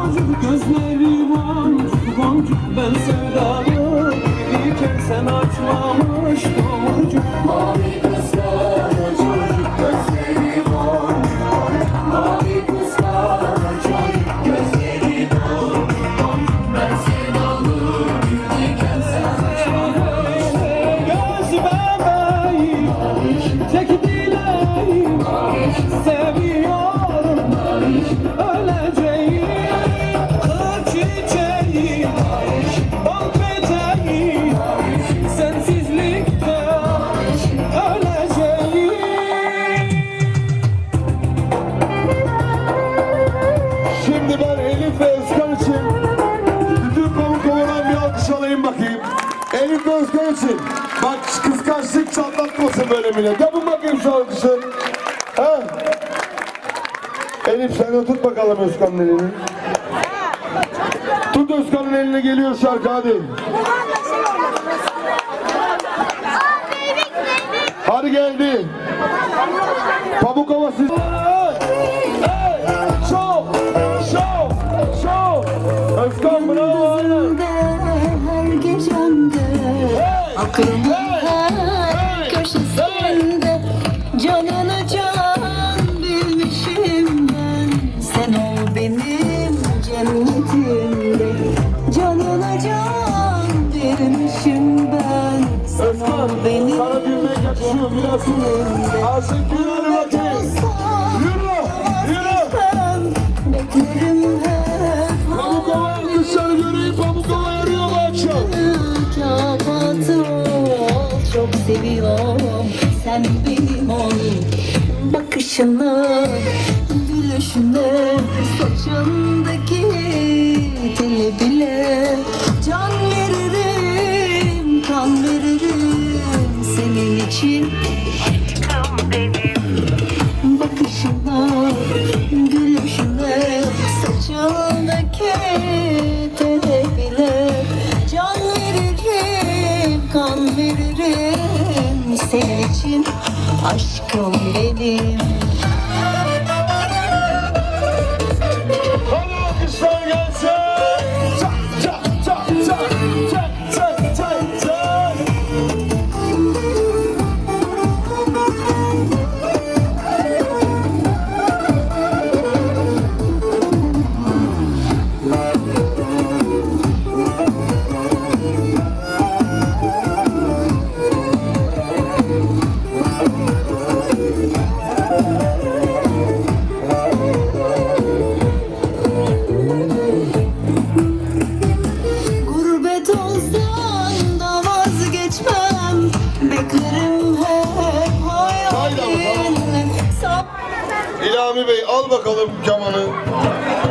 boncuk gözleri ben sevdamı Bir sen açmamıştım. İçin. Bak kıskançlık çatlatmasın böyle millet. Yapın bakayım şu alkışı. Ha? Elif sen de tut bakalım Özkan'ın elini. Tut Özkan'ın eline geliyor şarkı hadi. Hadi geldi. Pamuk havası. Aklımın her köşesinde Canını can bilmişim ben Sen ol benim cennetimde Canına can bilmişim ben Sen ol benim çok seviyorum. Sen benim ol. Bakışını, gülüşünü, saçındaki teli bile Can veririm, kan veririm senin için için Aşkım benim bakalım kemanı.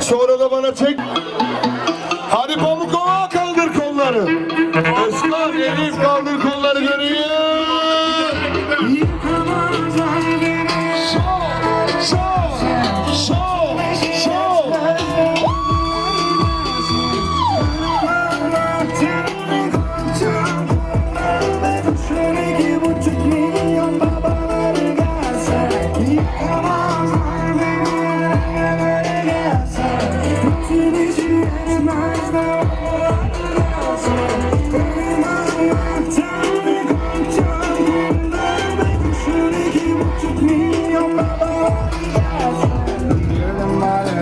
Sonra da bana çek.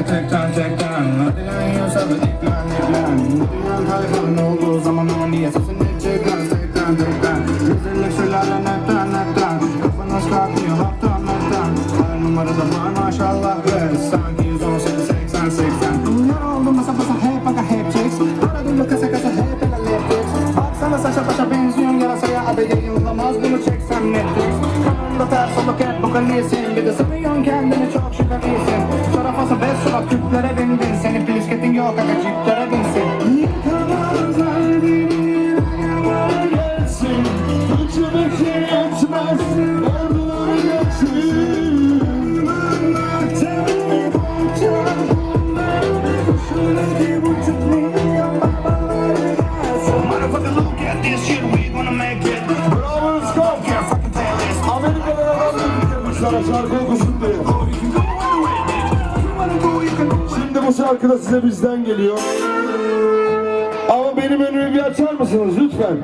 Tekten tekten Hadi lan yiyorsa da diklen diklen Dünyanın hayvan olduğu zaman Hep bu kalisin Bir de sanıyorsun kendini çok şık abisin Sarafası beş surat küplere bindin Senin plisketin yok aga ciplere binsin you can go. Şimdi bu şarkı da size bizden geliyor Ama benim önümü bir açar mısınız lütfen?